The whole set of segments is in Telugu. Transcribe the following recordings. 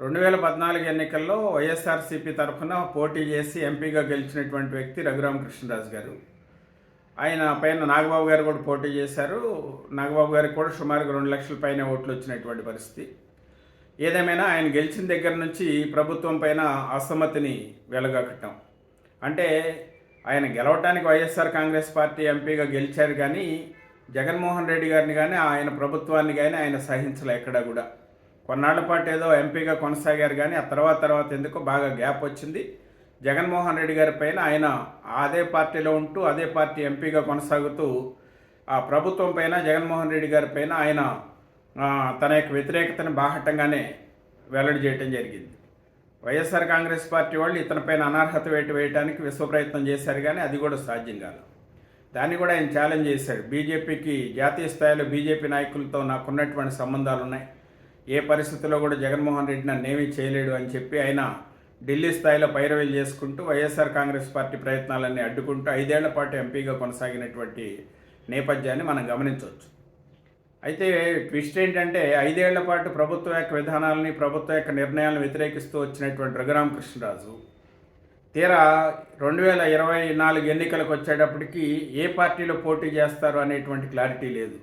రెండు వేల పద్నాలుగు ఎన్నికల్లో వైఎస్ఆర్సీపీ తరఫున పోటీ చేసి ఎంపీగా గెలిచినటువంటి వ్యక్తి రఘురామకృష్ణరాజు గారు. ఆయన పైన నాగబాబు గారు కూడా పోటీ చేశారు. నాగబాబు గారికి కూడా సుమారుగా రెండు లక్షల పైన ఓట్లు వచ్చినటువంటి పరిస్థితి. ఏదేమైనా ఆయన గెలిచిన దగ్గర నుంచి ప్రభుత్వం పైన అసమ్మతిని వెలగక్కటం అంటే ఆయన గెలవటానికి వైఎస్ఆర్ కాంగ్రెస్ పార్టీ ఎంపీగా గెలిచారు కానీ జగన్మోహన్ రెడ్డి గారిని కానీ ఆయన ప్రభుత్వాన్ని కానీ ఆయన సహించలే ఎక్కడా కూడా. కొన్నాళ్ళ పాటు ఏదో ఎంపీగా కొనసాగారు కానీ ఆ తర్వాత తర్వాత ఎందుకో బాగా గ్యాప్ వచ్చింది. జగన్మోహన్ రెడ్డి గారి పైన ఆయన అదే పార్టీలో ఉంటూ అదే పార్టీ ఎంపీగా కొనసాగుతూ ఆ ప్రభుత్వం పైన జగన్మోహన్ రెడ్డి గారి పైన ఆయన తన యొక్క వ్యతిరేకతను బాహటంగానే వెల్లడి చేయటం జరిగింది. వైఎస్ఆర్ కాంగ్రెస్ పార్టీ వాళ్ళు ఇతనిపైన అనర్హత వేటు వేయడానికి విశ్వప్రయత్నం చేశారు కానీ అది కూడా సాధ్యం కాదు. దాన్ని కూడా ఆయన ఛాలెంజ్ చేశాడు. బీజేపీకి జాతీయ స్థాయిలో బీజేపీ నాయకులతో నాకున్నటువంటి సంబంధాలు ఉన్నాయి ఏ పరిస్థితుల్లో కూడా జగన్మోహన్ రెడ్డి నన్ను ఏమీ చేయలేడు అని చెప్పి ఆయన ఢిల్లీ స్థాయిలో పైరవేలు చేసుకుంటూ వైఎస్ఆర్ కాంగ్రెస్ పార్టీ ప్రయత్నాలన్నీ అడ్డుకుంటూ ఐదేళ్ళ పాటు ఎంపీగా కొనసాగినటువంటి నేపథ్యాన్ని మనం గమనించవచ్చు. అయితే ట్విస్ట్ ఏంటంటే ఐదేళ్ళ పాటు ప్రభుత్వం యొక్క విధానాలని ప్రభుత్వం యొక్క నిర్ణయాలను వ్యతిరేకిస్తూ వచ్చినటువంటి రఘురామకృష్ణరాజు తీరా రెండు వేల ఇరవై నాలుగు ఎన్నికలకు వచ్చేటప్పటికి ఏ పార్టీలో పోటీ చేస్తారు అనేటువంటి క్లారిటీ లేదు.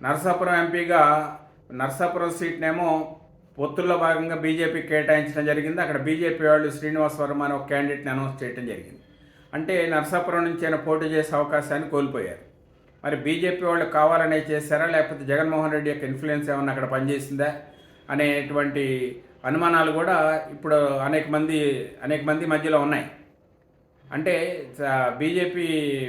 నరసాపురం ఎంపీగా నరసాపురం సీట్నేమో పొత్తుల్లో భాగంగా బీజేపీ కేటాయించడం జరిగింది. అక్కడ బీజేపీ వాళ్ళు శ్రీనివాస్ వర్మ అనే ఒక క్యాండిడేట్ని అనౌన్స్ చేయడం జరిగింది. అంటే నర్సాపురం నుంచి ఆయన పోటీ చేసే అవకాశాన్ని కోల్పోయారు. మరి బీజేపీ వాళ్ళు కావాలనే చేశారా? లేకపోతే జగన్మోహన్ రెడ్డి యొక్క ఇన్ఫ్లుయెన్స్ ఏమన్నా అక్కడ పనిచేసిందా? అనేటువంటి అనుమానాలు కూడా ఇప్పుడు అనేక మంది అనేక మంది మధ్యలో ఉన్నాయి. అంటే బీజేపీ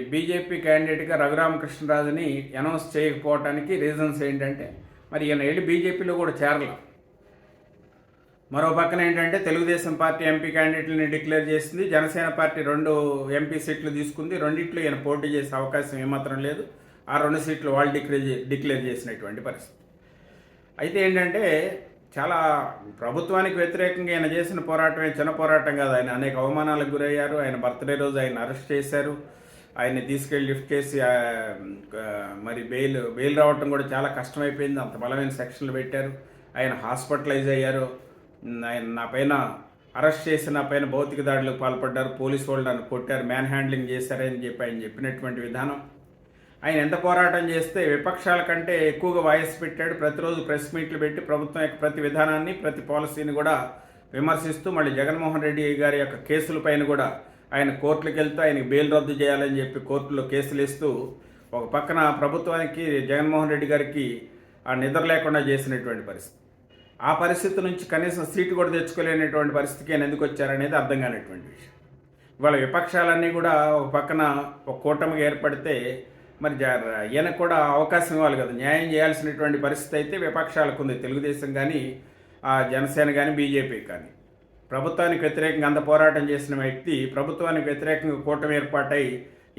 బీజేపీ క్యాండిడేట్గా రఘురామకృష్ణరాజుని అనౌన్స్ చేయకపోవటానికి రీజన్స్ ఏంటంటే మరి ఈయన వెళ్ళి బీజేపీలో కూడా చేరలేదు మరో పక్కన ఏంటంటే తెలుగుదేశం పార్టీ ఎంపీ క్యాండిడేట్లని డిక్లేర్ చేసింది. జనసేన పార్టీ రెండు ఎంపీ సీట్లు తీసుకుంది. రెండిట్లో ఈయన పోటీ చేసే అవకాశం ఏమాత్రం లేదు. ఆ రెండు సీట్లు వాళ్ళు డిక్లేర్ డిక్లేర్ చేసినటువంటి పరిస్థితి. అయితే ఏంటంటే చాలా ప్రభుత్వానికి వ్యతిరేకంగా ఆయన చేసిన పోరాటమే చిన్న పోరాటం కాదు. ఆయన అనేక అవమానాలకు గురయ్యారు. ఆయన బర్త్డే రోజు ఆయన అరెస్ట్ చేశారు. ఆయన్ని తీసుకెళ్ళి లిఫ్ట్ చేసి మరి బెయిల్ బెయిల్ రావటం కూడా చాలా కష్టమైపోయింది. అంత బలమైన సెక్షన్లు పెట్టారు. ఆయన హాస్పిటలైజ్ అయ్యారు. ఆయన నా పైన అరెస్ట్ చేసి నా పైన భౌతిక దాడులకు పాల్పడ్డారు. పోలీసు వాళ్ళు నన్ను కొట్టారు. మ్యాన్ హ్యాండ్లింగ్ చేశారని చెప్పి ఆయన చెప్పినటువంటి విధానం. ఆయన ఎంత పోరాటం చేస్తే విపక్షాల కంటే ఎక్కువగా వాయిస్ పెట్టాడు. ప్రతిరోజు ప్రెస్ మీట్లు పెట్టి ప్రభుత్వం యొక్క ప్రతి విధానాన్ని ప్రతి పాలసీని కూడా విమర్శిస్తూ మళ్ళీ జగన్మోహన్ రెడ్డి గారి యొక్క కేసులపైన కూడా ఆయన కోర్టులకు వెళ్తూ ఆయనకి బెయిల్ రద్దు చేయాలని చెప్పి కోర్టులో కేసులు ఇస్తూ ఒక పక్కన ప్రభుత్వానికి జగన్మోహన్ రెడ్డి గారికి ఆ నిద్ర లేకుండా చేసినటువంటి పరిస్థితి. ఆ పరిస్థితి నుంచి కనీసం సీటు కూడా తెచ్చుకోలేనటువంటి పరిస్థితికి ఆయన ఎందుకు వచ్చారనేది అర్థం కానిటువంటి విషయం. ఇవాళ విపక్షాలన్నీ కూడా ఒక పక్కన ఒక కూటమిగా ఏర్పడితే మరి జ- ఈయనకు కూడా అవకాశం ఇవ్వాలి కదా. న్యాయం చేయాల్సినటువంటి పరిస్థితి అయితే విపక్షాలకు ఉంది. తెలుగుదేశం కానీ ఆ జనసేన కానీ బీజేపీ కానీ ప్రభుత్వానికి వ్యతిరేకంగా అంత పోరాటం చేసిన వ్యక్తి ప్రభుత్వానికి వ్యతిరేకంగా కూటమి ఏర్పాటై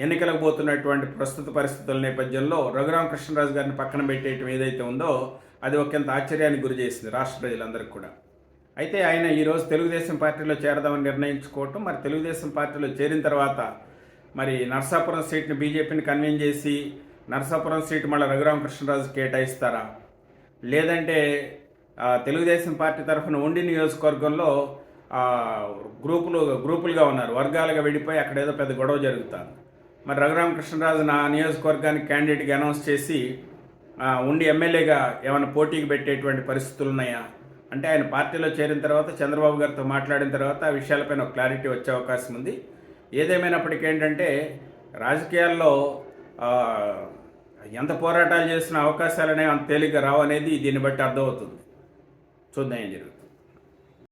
ఎన్నికలకు పోతున్నటువంటి ప్రస్తుత పరిస్థితుల నేపథ్యంలో రఘురామకృష్ణరాజు గారిని పక్కన పెట్టేయటం ఏదైతే ఉందో అది ఒకంత ఆశ్చర్యానికి గురి చేసింది రాష్ట్ర ప్రజలందరికీ కూడా. అయితే ఆయన ఈరోజు తెలుగుదేశం పార్టీలో చేరదామని నిర్ణయించుకోవటం మరి తెలుగుదేశం పార్టీలో చేరిన తర్వాత మరి నర్సాపురం సీట్ని బీజేపీని కన్వీన్ చేసి నర్సాపురం సీట్ మళ్ళీ రఘురామకృష్ణరాజు కేటాయిస్తారా? లేదంటే తెలుగుదేశం పార్టీ తరఫున ఉండి నియోజకవర్గంలో గ్రూపులు గ్రూపులుగా ఉన్నారు. వర్గాలుగా విడిపోయి అక్కడ ఏదో పెద్ద గొడవ జరుగుతుంది. మరి రఘురామకృష్ణరాజు నా నియోజకవర్గానికి క్యాండిడేట్గా అనౌన్స్ చేసి ఉండి ఎమ్మెల్యేగా ఏమైనా పోటీకి పెట్టేటువంటి పరిస్థితులు ఉన్నాయా? అంటే ఆయన పార్టీలో చేరిన తర్వాత చంద్రబాబు గారితో మాట్లాడిన తర్వాత ఆ విషయాలపైన ఒక క్లారిటీ వచ్చే అవకాశం ఉంది. ఏదేమైనప్పటికీ ఏంటంటే రాజకీయాల్లో ఎంత పోరాటాలు చేసిన అవకాశాలు అనేవి అంత తేలిగ్గా రావు అనేది దీన్ని బట్టి అర్థమవుతుంది. చూద్దాం ఏం జరుగుతుంది.